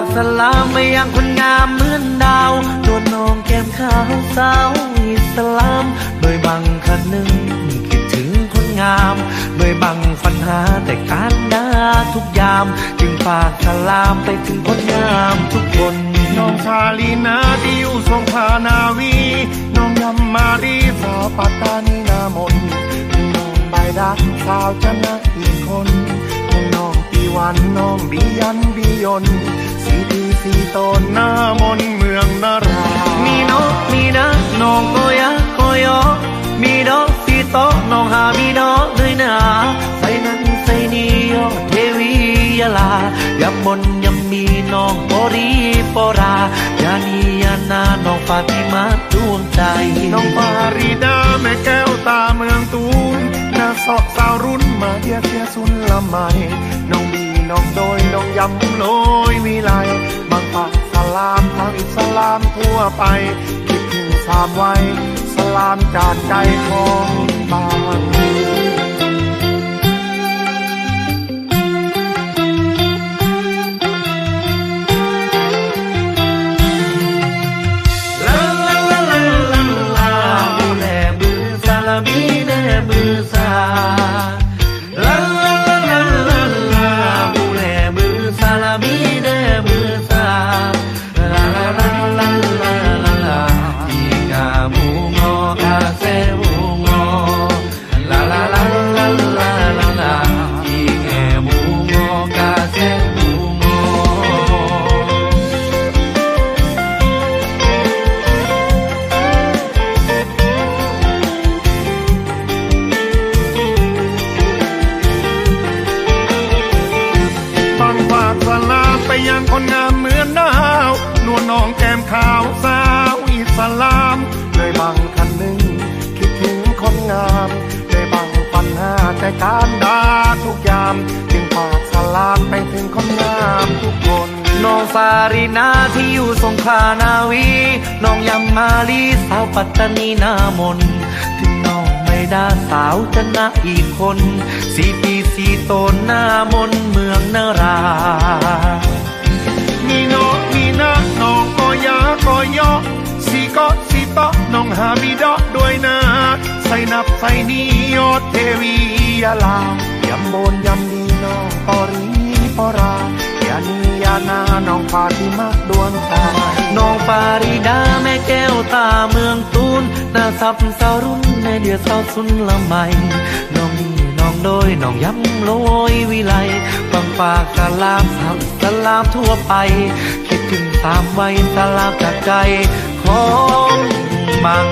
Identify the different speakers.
Speaker 1: ากสลามไปยังคนงามเหมือนดาวตัวน้องแก้มขาวสาวอิสลามโดยบังคันหนึ่งคิดถึงคนงามโดยบังฟันหาแต่การดาทุกยาม จึงฝากสลามไปถึงคนงามทุกคน
Speaker 2: น้องชาลีนาที่อยู่สงขลานาวี น้องยำมารีสาวปัตตานีนามนน้องใบดักสาวจันนะอีกคนน้องปีวันน้องบียันบียน สีดีสีโตนหน้ามนเมืองนารา
Speaker 1: มีนกมีนะน้องก็ยะก็ยอมีดอกสีโตะน้องหามีดอกด้วยนะใส่นั้นใส่นี่ยอเทวียาลายำบนยำมีน้องปรีปรายานียานาน้องฟาติมาดวงใจ
Speaker 2: น้องฟารีดาแม่แก้วตาเมืองตูนนาสอกสาวรุ่นมาเดียเสียสุนละไมน้องบีน้องโดย ยำโลยมีไลบางปากสลามทางอิสลามทั่วไป คิดถึงสามไว้สลามจากใจของ
Speaker 1: กา
Speaker 2: รดาทุกยาม จึงฝากสลามไปถึงคนงามทุกคน
Speaker 1: น้องฟารินาที่อยู่สงขลานาวีน้องยำมาลีสาวปัตตานีนามนถึงน้องไม่ได้สาวจะนะอีกคนสีปีสีโตนหน้ามนเมืองนารา
Speaker 2: มีน้องมีนะน้องก็ยาก็ยอสีก็สีตอน้องหามีดอกด้วยนะ ใส่นับใส่นี้ยอดเทวียาลายำโบนยำดีนองปอรีปอรายานียานาน้องฟาติมาดวงใจ
Speaker 1: น้องปาริดาแม่แก้วตาเมืองตูนน้าสับสาวรุ่นในเดือดสาวสุนละไมน้องนี่น้องโดยน้องย้ำโรยวิไลบังปากสลามสามสลามทั่วไป คิดถึงตามไว้สลามจากใจของบัง